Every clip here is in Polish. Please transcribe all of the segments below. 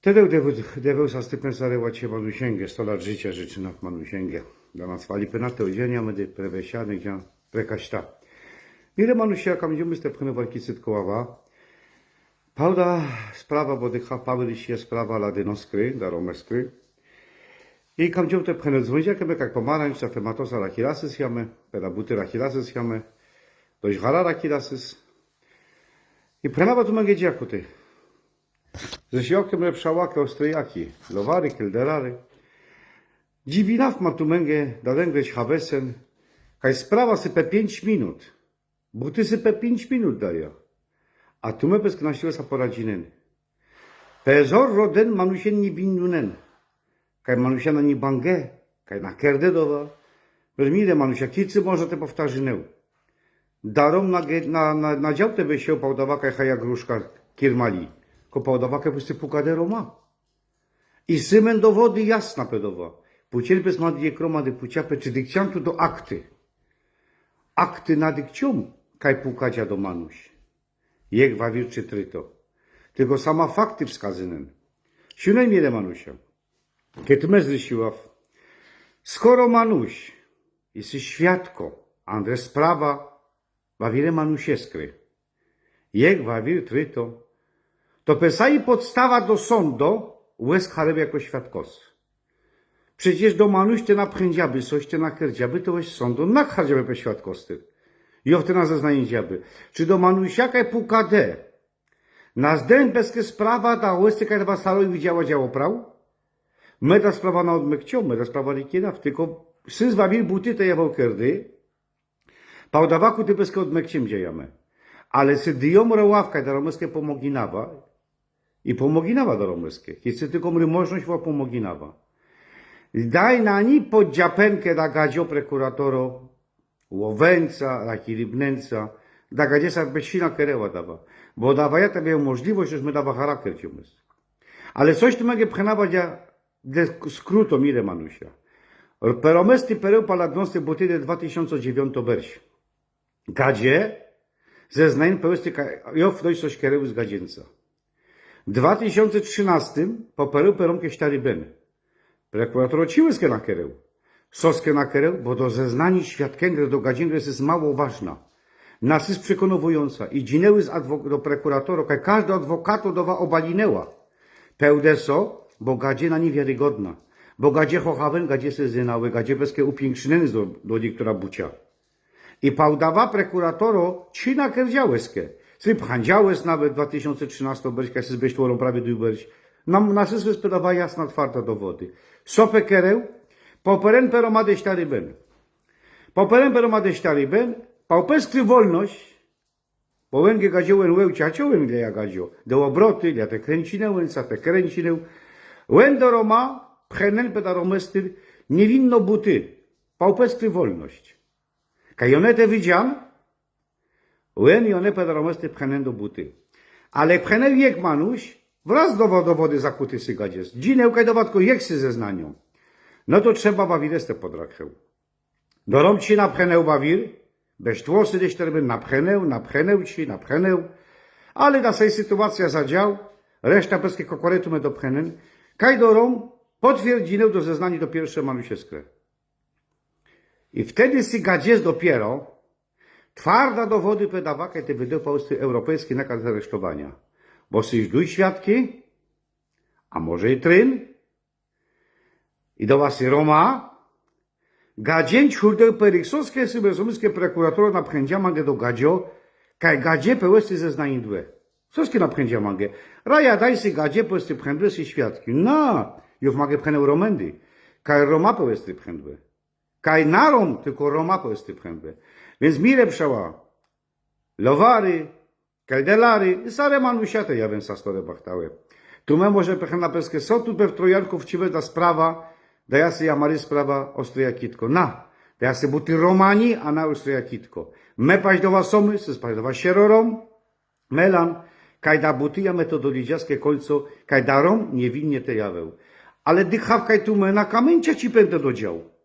Tadeu Deveł sa stypensare cię Manusięgę, 100 lat życia życzy nam Manusięgę. Dla nas fali penate odzienia, medy prevesiany, gdzie prekaśta. Mire Manusia, kam idziemy stepchne walki cytkoława. Pauda sprawa, bo dycha pawry się sprawa ladynoskry, daromeskry. I kam te pchene dzwonić, jak pomarańcz, a fematosa rachilasys jamy, pedabuty rachilasys jamy, dość hara rachilasys. I prenawa tu mange dziakuty. Ze środkiem lepszałaka ostryjaki, lowary, kelderary. Dziwinaw ma tu męgę, dadęgreć hawesen, kaj sprawa sype pięć minut. Buty sype pięć minut daje. A tu me bez knasiła sa poradzinen. Pezor roden manusien ni winnunen. Kaj manusiana ni bangę, kaj na kerde dowa. Bez mile manusia kicy może te powtarzynę. Darom na, na, na, na dział tebe się pałdawa kaj haja gruszka kirmali. I symen do wody jasna pedowa. Pucierpes ma dwie kroma de puciapę czy dykciantu do akty. Akty na dykcium kaj pukadzia do manuś. Jak wawir czy tryto. Tylko sama fakty wskazynen. Siunej miele manusia. Kiedy mezry siław. Skoro manuś, jesteś świadko, Andres sprawa, wawire manusieskry. Jak wawir tryto. To pesai podstawa do sądu, łez chareb jako świadkos. Przecież do manuś te napchędziaby, coś te nakerdziaby, to łez sądu nakhardziaby pe świadkosty. I owte na zeznanie dziaby. Czy do manusiaka puka de? Na zden bezke sprawa da łez kaj wasalo i widziała działo praw? Meta sprawa na odmykcio, meta sprawa likidaw, tylko sys wawir buty te jawał kerdy, pałdawaku ty bezke odmykciem dziejamy. Ale sy dyjom reławka da romyskie pomoginawa, i pomoginawa do romyskie. Jest tylko mry możność była pomoginawa. Daj na ni podziapenkę da gadzio prekuratoro, łowęca, raki rybnęca, da gadziesa bezsina kereła dawa. Bo dawa ja tobie możliwość, żeśmy dawa charakter ci umysł. Ale coś tu mogę pchenawać ja de skróto mire manusia. Peromesty pereł paladnosty botyde 2009 wersji. Gadzie zeznań pełysty jow dojść coś kereł z gadzieńca. W 2013 popełnił peromkę stary ben. Prokurator ociłyskę na kereł, bo do zeznani świadkęgry do gadzięgry jest mało ważna. Nas jest przekonująca i dzinęły z do prokuratora, kaj każdy adwokato dowa obalinęła. Pełdeso, bo gadzie na niewiarygodna. Bo gadzie chochawen, gadzie se zynały, gadzie bezkie upiększyny do, do niektóra bucia. I pałdawa prekuratoro ci na Sryb handziałes nawet w 2013 berśka się zbeśtło prawie dujberś. Nam na wszystko spytawa jasna, twarda do wody. Sopę kereł, poperen pero ma deś stary ben. Poperen pero ma deś stary ben, pałpeskry wolność, bo łęgie gadziołem łeł ciaciołem ile ja gadzio. Do obroty, ja te kręcinę, ca te kręcinę. Łę do Roma, pchenen pedaromestyr, niewinno buty, pałpeskry wolność. Kajonete widzian, Łen i one pedaromesty pchenen do buty. Ale pchenęł jak manuś, wraz do, do wody zakuty sygadzies. Dzineł kaj do watko jak sy zeznanią. No to trzeba wawirestę podrakheł. Do rąk ci napchenęł wawir, bez tłosy gdzieś terby napchenęł, napchenęł ci, napchenęł. Ale na sej sytuacja zadział, reszta peskie kokoretu me do pchenen. Kaj do rąk potwierdzinę do zeznania do pierwsze manusieskre. I wtedy sygadzies dopiero, Twarda dowody pedawaka te wydał polscy europejski nakaz aresztowania. Bo syś duj świadki, a może i tryn, i do was i Roma, gadzień hurdeł peryksowskie sybersomyskie prokuratora na pchędzia mangę do gadzio, kaj gadzie pełesty zeznań dłe. Soskie na pchędzia mangę. Raja daj si gadzie pełesty pchędłe si świadki. No, już magę pchęnął Romendy. Kaj Roma pełesty pchędłe. Kaj narom tylko Roma pełesty pchędłe. Więc mire przała. Lowary, keldelary, sare manusiate ja bym sa stole bachtałe. Tu me może pecha na peskę so tu pe w trojanków wciwe ta sprawa, da ja ja mary sprawa ostryja kitko. Na, da ja se buty romani, a na ostryja kitko. Me paść do was somy, se spaść do was sierorom, melan, kaj da buty ja metodolidziaskie kolco, kaj da rom niewinnie te jaweł. Ale dychawkaj tu me na kamęcia ci pędę do dział.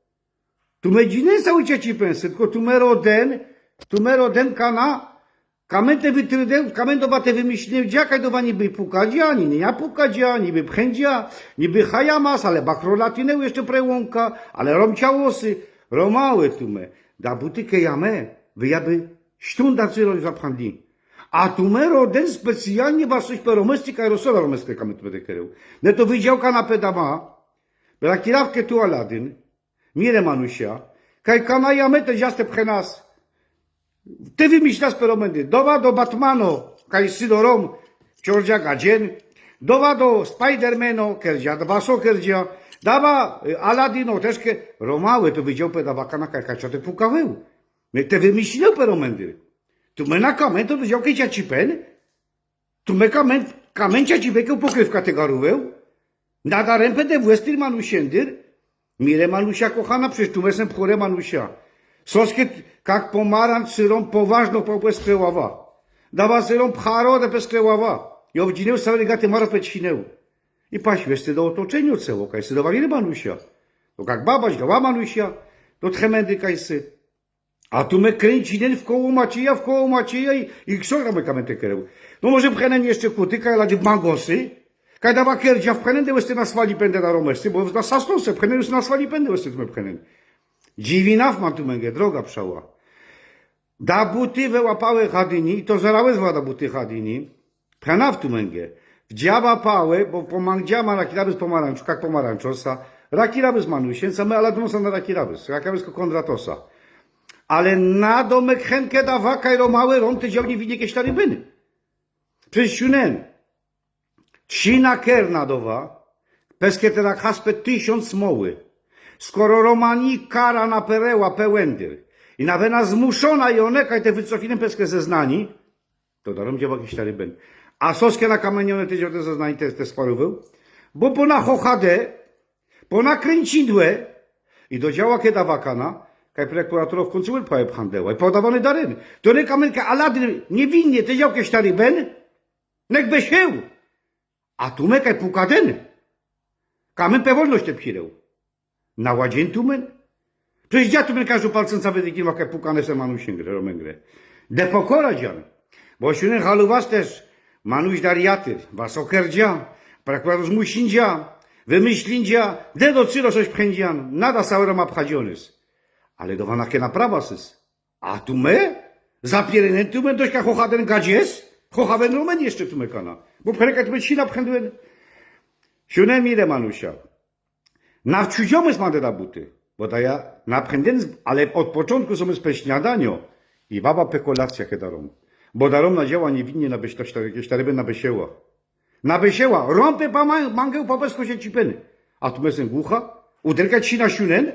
Tu me dziny cały cieci pensy, tylko tu me roden, tu me roden kana, Kamente wytrydeł, kamendowate wymyślił, dziakaj do wani by pukadzia, nie ja pukadzia, niby pchędzia, niby hajamas, ale bakrolatineu jeszcze prełąka, ale romciałosy, romały tume, da butykę jamę, wyjaby štunda cyroj zaphandli. A tume roden specjalnie was coś peromestika i rosola romesty kamet bedekereł. Ne to wydział kanapę dama, bela kirawkę tu Aladyn, mire manusia, kaj kana jamę te dziaste pchenas, ty wymyślasz peromendy. Dowa do Batmano, kaj Sydorom, wciążia gadzien. Dowa do Spidermano, kerdzia, dwa kerdzia. Dawa y, Aladino, też ke... Romały to widział pedawaka na kajkacza te pukawył. My te wymyślił peromendy. Tu my na kamen to widział kiecia cipen. Tu my kamen, kamęcia cibekę pokrywka tego ruweł. Nada rępę de westir manusiendyr. Mire manusia kochana, przecież tu mesem chore manusia. Soskie, jak pomaranc syrą poważno po skleława. Dawa syrą pcharo de peskleława. I owdzinęł cały gaty mara pecinęł. I paświesty do otoczenia ceło, kaj sy dawali manusia. To jak babać dała manusia, do tremendy kaj sy. A tu me kręci den w koło Macieja, w koło Macieja i, i ksora me kamenty kereł. No może pchenen jeszcze kutyka, ale de Kaj dawa kerdzia, pchenen de łesty na swali pędę na romesty, bo na sasnose, pchenen już na swali pędę łesty tu me pchenen. Dziwinaw ma tu męgę, droga pszała. Da buty wyłapały chadyni, i to zarały zła da buty chadyni. Pranaw tu męgę. Wdziała pałę, bo pomangdziama rakiraby z pomarańczu, jak pomarańczosa. Rakiraby z manusien, same aladnosa na rakiraby, rakiraby z kondratosa. Ale na domek henkę da waka i romały rąk te działnie winie jakieś tarybyny. Przez siunen. Trzina kerna dowa, peskie teraz haspę tysiąc smoły. Skoro Romani kara na pereła pełendyr i na wena zmuszona i oneka i te wycofine peskie zeznani, to darom dzieła jakiś taryben. A soskie na kamienione te dzieła te zeznani te, te sparowył, bo po na chochadę, po na kręcidłę i do działa kiedy wakana, kaj prokurator w końcu łypałe pchandeła i podawany daryn. To nie kamenka Aladyn niewinnie te działkę taryben, nek by się, a tu mekaj pukaden. Kamen pewolność te pchireł. Na ładziętumen? Przecież dziatumen każdy palcem cały taki wakę pukane se manu romęgrę. De pokora dzian. Bo się halu was też, manuś dariatyr, was okerdzia, prakwados musindzia, wymyślindzia, de do cyro coś pchędzian, nada saura ma pchadzionys. Ale do wanakie naprawa sys. A tu? Zapierenen tu my dośka chochaden gadzies? Chochaben romen jeszcze tu mekana. Bo pcherekat by ci napchędłem. Siunem ile manusia. Nawciudziomy z da buty, bo da ja napchęden, ale od początku są z śniadanio i baba pekolacja kedarą. Bo darom na dzieła niewinnie na byś jakieś taryby na besieła. Na besieła, rąpy pa man- mangę po bezko się cipeny. A tu mesem głucha, uderkać ci na siunen,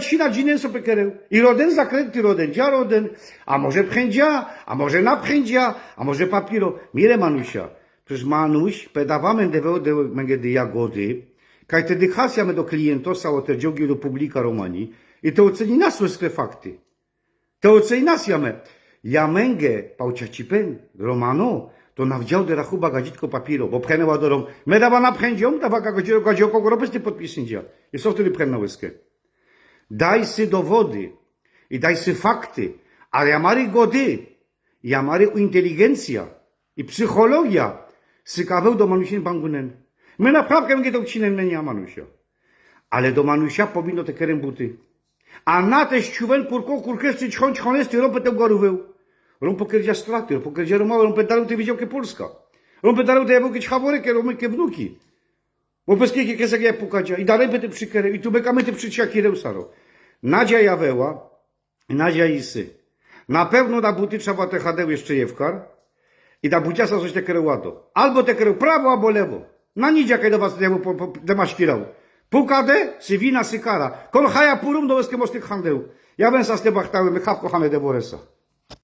ci na dzinen sobie kereł. I roden zakręty, roden dzia roden, a może pchędzia, a może napchędzia, a może papiro. Mire manusia, przecież manuś, pedawamy deweł de męgę de jagody, kaj te dychasjamy do klientosa o te dziogi publika romani i to oceni nas łeskie fakty. To oceni nas jame. Ja męgę, pałcia cipen, romano, to nawdział de rachuba gadzitko papiro, bo pchenęła do rom. Me dawa na pchędzią, dawa gadzio, gadzio kogo robysty podpisyndzia. I co wtedy pchenna łeskę? Daj sy dowody i daj sy fakty, ale ja mary gody, ja mary inteligencja i psychologia, sykaweł do manusin bangunen. My naprawdę mnie to ksinen menia manusia. Ale do manusia powinno te kerembuty. A na te ściuwen kurko kurkesty ćchąć honesty rompę tę goruweł. Rompę kerdzia straty, rompę kerdzia romały, rompę darł te widział ke Polska. Rompę darł te jawokieć haworykę, rompę wnuki. Bo bez kieki kesek ja pukadzia i dalej by te przykery i tu bekamy te przyciaki reusaro. Nadzia jaweła, Nadzia isy. Na pewno da buty trzeba te hadeł jeszcze jewkar i da buciasa coś te łato. Albo te kereł prawo, albo lewo. Na jakie do was nie po, po, de maszkirał. Pukade, sywina sykara. Kol haja purum do weskie mostych handeł. Ja bym sa z te bachtały, my chawko.